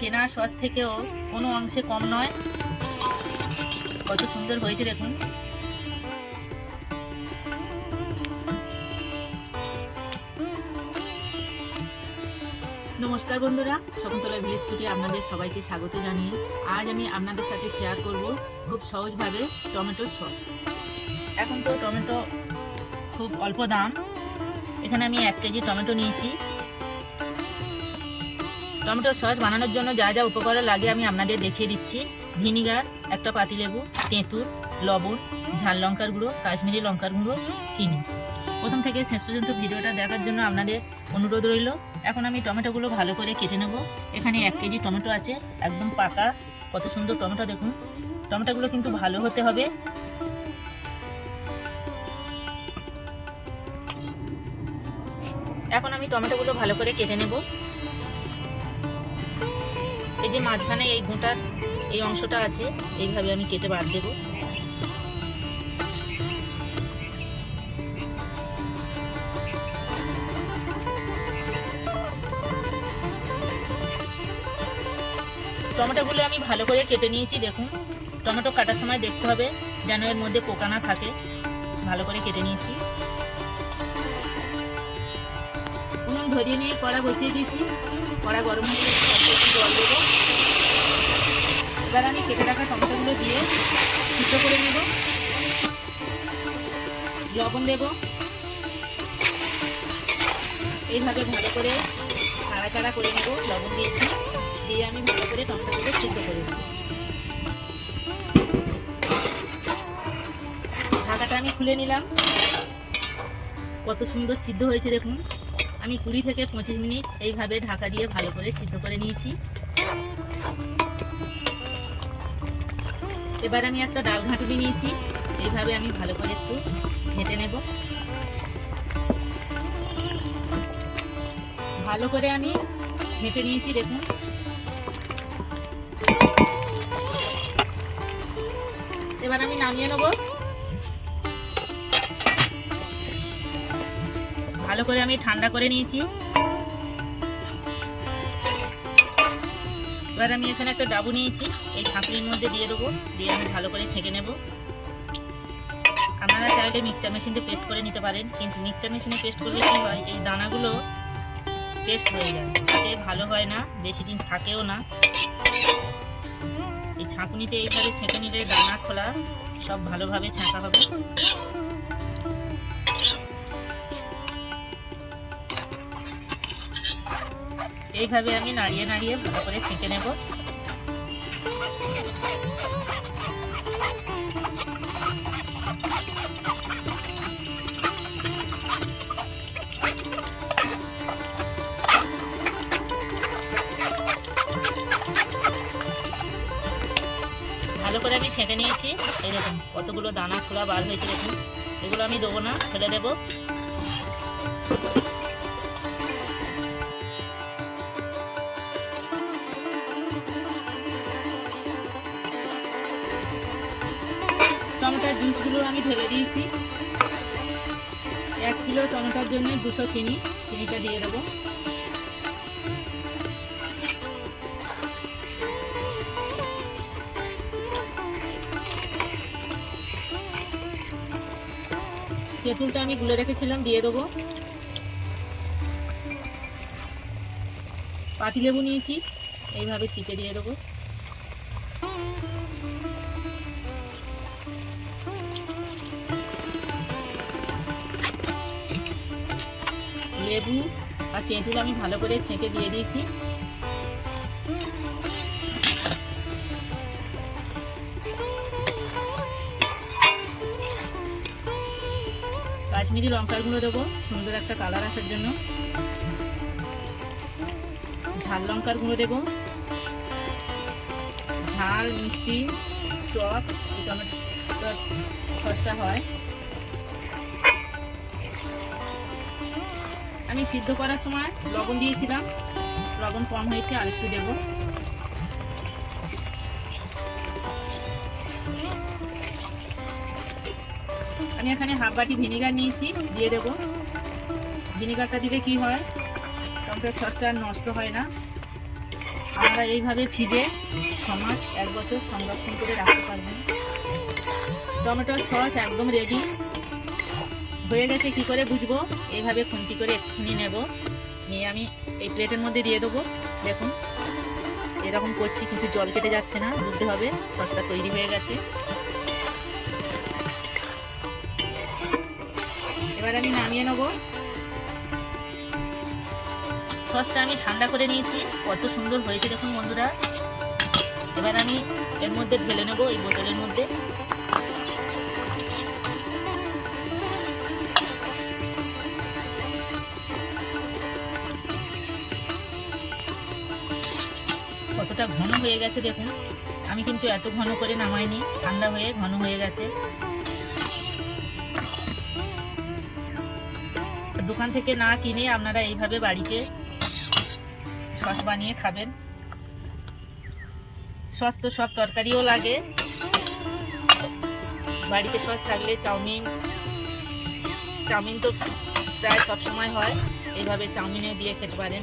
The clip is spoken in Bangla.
কেনা সস থেকেও কোনো অংশে কম নয়। কত সুন্দর হয়েছে দেখুন। নমস্কার বন্ধুরা, শকুন্তলা ভিলেজ থেকে আপনাদের সবাইকে স্বাগত জানিয়ে আজ আমি আপনাদের সাথে শেয়ার করব খুব সহজভাবে টমেটো সস। এখন তো টমেটো খুব অল্প দাম। এখানে আমি এক কেজি টমেটো নিয়েছি। টমেটো সস বানানোর জন্য যা যা উপকরণ লাগে আমি আপনাদের দেখিয়ে দিচ্ছি। ভিনিগার, একটা পাতিলেবু, তেঁতুল, লবণ, ঝাল লঙ্কার গুঁড়ো, কাশ্মীরি লঙ্কার গুঁড়ো, চিনি। প্রথম থেকে শেষ পর্যন্ত ভিডিওটা দেখার জন্য আপনাদের অনুরোধ রইল। এখন আমি টমেটোগুলো ভালো করে কেটে নেব। এখানে এক কেজি টমেটো আছে, একদম পাকা। কত সুন্দর টমেটো দেখুন। টমেটোগুলো কিন্তু ভালো হতে হবে। এখন আমি টমেটোগুলো ভালো করে কেটে নেব। এই যে মাঝখানে এই গোটার এই অংশটা আছে, এইভাবে আমি কেটে বাদ দেবো। টমেটোগুলো আমি ভালো করে কেটে নিয়েছি, দেখুন। টমেটো কাটার সময় দেখতে হবে যেন এর মধ্যে পোকা না থাকে। ভালো করে কেটে নিয়েছি। উনুন ধরিয়ে নিয়ে কড়া বসিয়ে দিয়েছি। কড়া গরম হয়ে জল এবার আমি কেটে রাখা টমেটোগুলো দিয়ে সিদ্ধ করে নেব। লবণ দেব। এইভাবে ভালো করে নাড়াচাড়া করে নেব লবণ দিয়েছি। দিয়ে আমি ভালো করে টমেটোগুলো সিদ্ধ করে নেব। ঢাকাটা আমি খুলে নিলাম। কত সুন্দর সিদ্ধ হয়েছে দেখুন। আমি কুড়ি থেকে পঁচিশ মিনিট এইভাবে ঢাকা দিয়ে ভালো করে সিদ্ধ করে নিয়েছি। এবার আমি একটা ডাল ঘাঁটুনি নিয়েছি, এইভাবে আমি ভালো করে একটু ঘেঁটে নেব। ভালো করে আমি ঘেঁটে নিয়েছি, দেখুন। এবার আমি নামিয়ে নেব। ভালো করে আমি ঠান্ডা করে নিয়েছি। এবার আমি এখানে একটা ডাবু নিয়েছি, এই ছাঁকড়ির মধ্যে দিয়ে দেবো, দিয়ে আমি ভালো করে ছেঁকে নেব। আপনারা চাইলে মিক্সচার মেশিনে পেস্ট করে নিতে পারেন, কিন্তু মিক্সচার মেশিনে পেস্ট করলে কী হয়, এই দানাগুলো পেস্ট হয়ে যায়। ভালো হয় না, বেশি দিন থাকেও না। এই ছাঁকুনিতে এইভাবে ছেঁকে নিলে দানা খোলা সব ভালোভাবে ছাঁকা হবে। এইভাবে আমি নাড়িয়ে নাড়িয়ে ভালো করে ছেঁকে নেব। ভালো করে আমি ছেঁকে নিয়েছি। এই দেখুন, কতগুলো দানা, খোলা বার হয়েছে দেখুন। এগুলো আমি দেবো না, ফেলে দেবো। জুসগুলো আমি ঢেলে দিয়েছি। এক কিলো টমেটোর জন্য দুশো চিনি, চিনিটা দিয়ে দেবো। তেঁতুলটা আমি গুলে রেখেছিলাম, দিয়ে দেবো। পাতিলেবু নিয়েছি, এইভাবে চিপে দিয়ে দেবো। লেবু আর তেঁতুল আমি ভালো করে ছেঁকে দিয়ে দিয়েছি। কাশ্মীরি লঙ্কার গুঁড়ো দেবো, সুন্দর একটা কালার আসার জন্য। ঝাল লঙ্কার গুঁড়ো দেবো। ঝাল, মিষ্টি এই টমেটো, সসটা হয়। আমি সিদ্ধ করার সময় লবণ দিয়েছিলাম। লবণ কম হয়েছে, আর একটু দেবো। আমি এখানে হাফ বাটি ভিনিগার নিয়েছি, দিয়ে দেবো। ভিনিগারটা দিলে কি হয়? টমেটোর সসটা নষ্ট হয় না। আমরা এইভাবে ফ্রিজে মাস এক বছর সংরক্ষণ করে রাখতে পারবেন টমেটোর সস একদম রেডি হয়ে গেছে, কি করে বুঝব? এইভাবে খুন্তি করে এক্ষুনি নেব। নিয়ে আমি এই প্লেটের মধ্যে দিয়ে দেবো। দেখুন, এরকম করছি, কিন্তু জল কেটে যাচ্ছে না, বুঝতে হবে, সসটা তৈরি হয়ে গেছে। এবার আমি নামিয়ে নেব। সসটা আমি ঠান্ডা করে নিয়েছি, কত সুন্দর হয়েছে দেখুন বন্ধুরা। এবার আমি এর মধ্যে ঢেলে নেব, এই বোতলের মধ্যে। কতটা ঘন হয়ে গেছে দেখুন। আমি কিন্তু এত ঘন করে নামাইনি, ঠান্ডা হয়ে ঘন হয়ে গেছে। দোকান থেকে না কিনে আপনারা এইভাবে বাড়িতে সস বানিয়ে খাবেন। সস তো সব তরকারিও লাগে। বাড়িতে সস থাকলে চাউমিন চাউমিন তো প্রায় সব সময় হয়। এইভাবে চাউমিনেও দিয়ে খেতে পারেন।